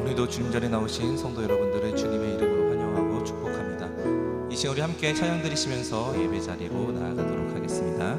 오늘도 주님 자리에 나오신 성도 여러분들을 주님의 이름으로 환영하고 축복합니다. 이 시간 우리 함께 찬양 드리시면서 예배 자리로 나아가도록 하겠습니다.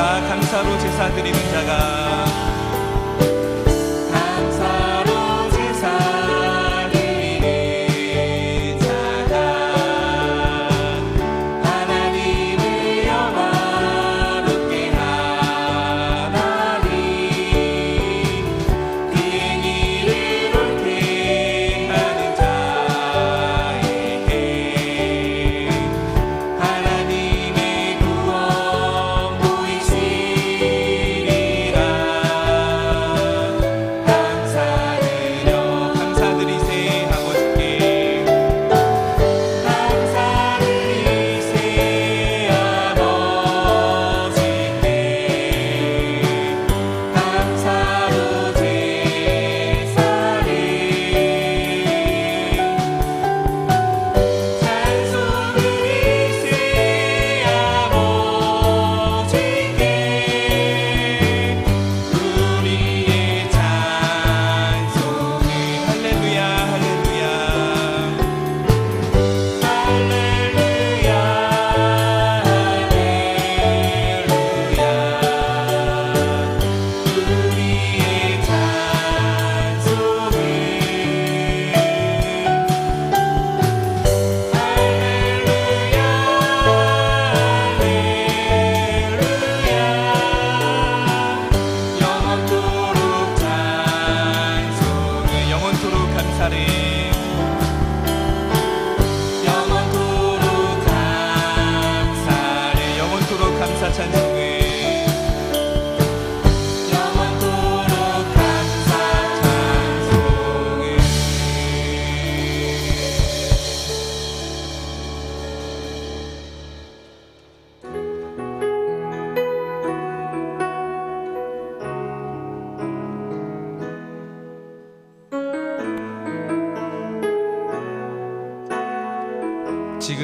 다 감사로 제사 드리는 자가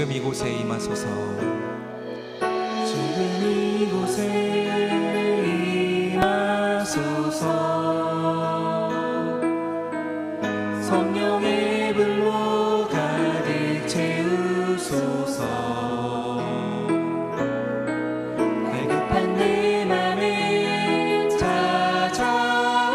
지금 이곳에 임하소서. 지금 이곳에 임하소서. 성령의 불로 가득 채우소서. 갈급한 내 맘에 찾아오셔.